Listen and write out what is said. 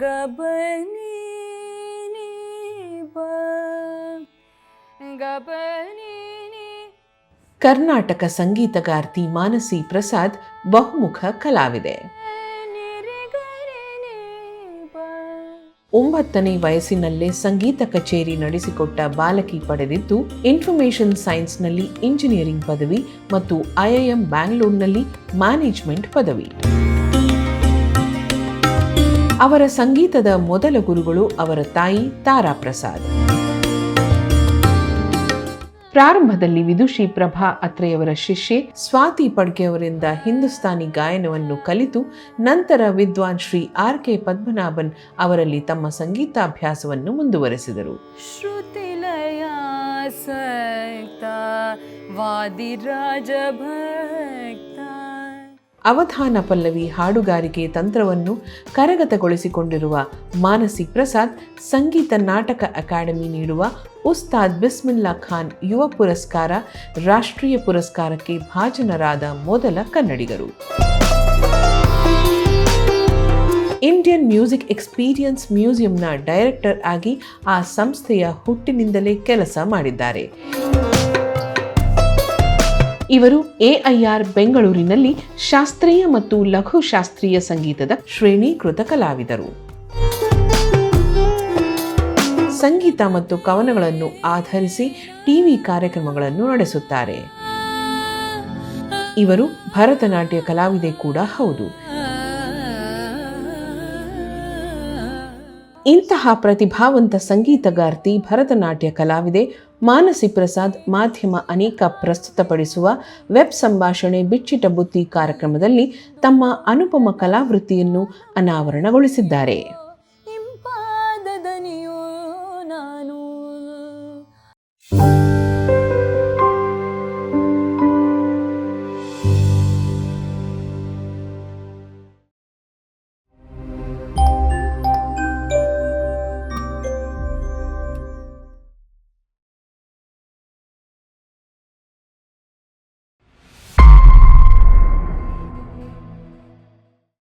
ಗಬನಿ ನೀ ಬ. ಗಬನಿ ನೀ ಕರ್ನಾಟಕ ಸಂಗೀತಗಾರ್ತಿ ಮಾನಸಿ ಪ್ರಸಾದ್ ಬಹುಮುಖ ಕಲಾವಿದೆ. ಒಂಬತ್ತನೇ ವಯಸ್ಸಿನಲ್ಲೇ ಸಂಗೀತ ಕಚೇರಿ ನಡೆಸಿಕೊಟ್ಟ ಬಾಲಕಿ ಪಡೆದಿದ್ದು ಇನ್ಫಾರ್ಮೇಷನ್ ಸೈನ್ಸ್ನಲ್ಲಿ ಇಂಜಿನಿಯರಿಂಗ್ ಪದವಿ ಮತ್ತು ಐಐಎಂ ಬ್ಯಾಂಗ್ಳೂರ್ನಲ್ಲಿ ಮ್ಯಾನೇಜ್ಮೆಂಟ್ ಪದವಿ. ಅವರ ಸಂಗೀತದ ಮೊದಲ ಗುರುಗಳು ಅವರ ತಾಯಿ ತಾರಾ ಪ್ರಸಾದ್ ಪ್ರಾರಂಭದಲ್ಲಿ ವಿದುಷಿ ಪ್ರಭಾ ಅತ್ರೆಯವರ ಶಿಷ್ಯೆ ಸ್ವಾತಿ ಪಡ್ಕೆಯವರಿಂದ ಹಿಂದೂಸ್ತಾನಿ ಗಾಯನವನ್ನು ಕಲಿತು ನಂತರ ವಿದ್ವಾನ್ ಶ್ರೀ ಆರ್ ಕೆ ಪದ್ಮನಾಭನ್ ಅವರಲ್ಲಿ ತಮ್ಮ ಸಂಗೀತಾಭ್ಯಾಸವನ್ನು ಮುಂದುವರೆಸಿದರು. ಶ್ರುತಿಲಯ ವಾದಿರಾಜಭ ಅವಧಾನ ಪಲ್ಲವಿ ಹಾಡುಗಾರಿಕೆ ತಂತ್ರವನ್ನು ಕರಗತಗೊಳಿಸಿಕೊಂಡಿರುವ ಮಾನಸಿ ಪ್ರಸಾದ್ ಸಂಗೀತ ನಾಟಕ ಅಕಾಡೆಮಿ ನೀಡುವ ಉಸ್ತಾದ್ ಬಿಸ್ಮಿಲ್ಲಾ ಖಾನ್ ಯುವ ಪುರಸ್ಕಾರ, ರಾಷ್ಟ್ರೀಯ ಪುರಸ್ಕಾರಕ್ಕೆ ಭಾಜನರಾದ ಮೊದಲ ಕನ್ನಡಿಗರು. ಇಂಡಿಯನ್ ಮ್ಯೂಸಿಕ್ ಎಕ್ಸ್ಪೀರಿಯನ್ಸ್ ಮ್ಯೂಸಿಯಂನ ಡೈರೆಕ್ಟರ್ ಆಗಿ ಆ ಸಂಸ್ಥೆಯ ಹುಟ್ಟಿನಿಂದಲೇ ಕೆಲಸ ಮಾಡಿದ್ದಾರೆ. ಇವರು ಎಐಆರ್ ಬೆಂಗಳೂರಿನಲ್ಲಿ ಶಾಸ್ತ್ರೀಯ ಮತ್ತು ಲಘು ಶಾಸ್ತ್ರೀಯ ಸಂಗೀತದ ಶ್ರೇಣೀಕೃತ ಕಲಾವಿದರು. ಸಂಗೀತ ಮತ್ತು ಕವನಗಳನ್ನು ಆಧರಿಸಿ ಟಿವಿ ಕಾರ್ಯಕ್ರಮಗಳನ್ನು ನಡೆಸುತ್ತಾರೆ. ಇವರು ಭರತನಾಟ್ಯ ಕಲಾವಿದೆ ಕೂಡ ಹೌದು. ಇಂತಹ ಪ್ರತಿಭಾವಂತ ಸಂಗೀತಗಾರ್ತಿ, ಭರತನಾಟ್ಯ ಕಲಾವಿದೆ, ಮಾನಸಿ ಪ್ರಸಾದ್ ಮಾಧ್ಯಮ ಅನೇಕ ಪ್ರಸ್ತುತಪಡಿಸುವ ವೆಬ್ ಸಂಭಾಷಣೆ ಬಿಚ್ಚಿಟ ಬುತ್ತಿ ಕಾರ್ಯಕ್ರಮದಲ್ಲಿ ತಮ್ಮ ಅನುಪಮ ಕಲಾವೃತ್ತಿಯನ್ನು ಅನಾವರಣಗೊಳಿಸಿದ್ದಾರೆ. ನಾನು.